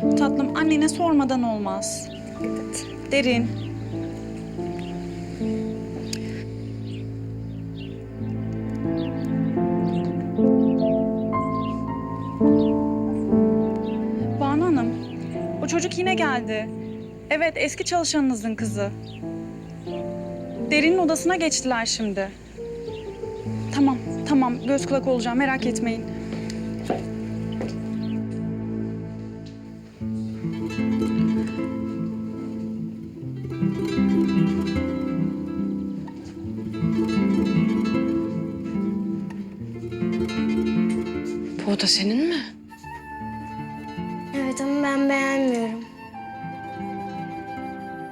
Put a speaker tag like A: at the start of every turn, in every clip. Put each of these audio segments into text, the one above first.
A: Tatlım annene sormadan olmaz.
B: Evet.
A: Derin. Banu Hanım, o çocuk yine geldi. Evet, eski çalışanınızın kızı. Derin'in odasına geçtiler şimdi. Tamam, tamam. Göz kulak olacağım, merak etmeyin.
C: Bu oda senin mi?
B: Evet ama ben beğenmiyorum.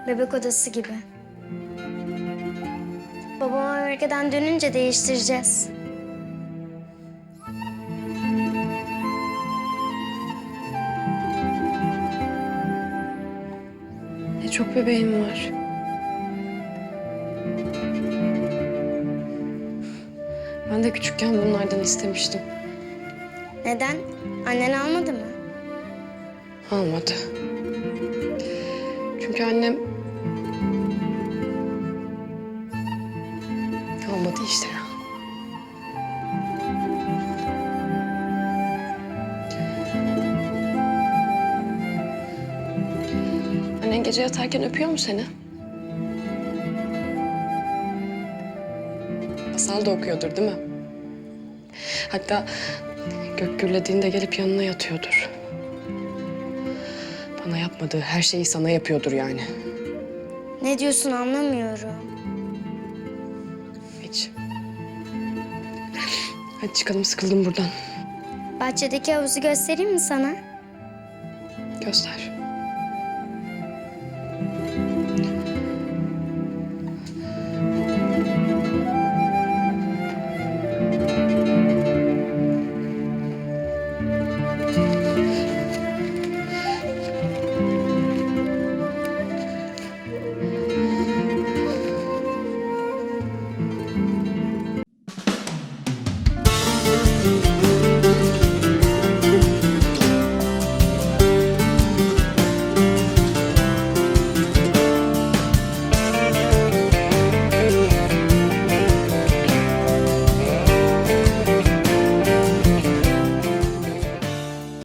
B: Bebek odası gibi. Babam Amerika'dan dönünce değiştireceğiz.
C: Ne çok bebeğim var. Ben de küçükken bunlardan istemiştim.
B: Neden? Annen almadı mı?
C: Almadı. Çünkü annem... Almadı işte ya. Annen gece yatarken öpüyor mu seni? Masal da okuyordur değil mi? Hatta gök gürlediğinde gelip yanına yatıyordur. Bana yapmadığı her şeyi sana yapıyordur yani.
B: Ne diyorsun anlamıyorum.
C: Hiç. Hadi çıkalım sıkıldım buradan.
B: Bahçedeki havuzu göstereyim mi sana?
C: Göster.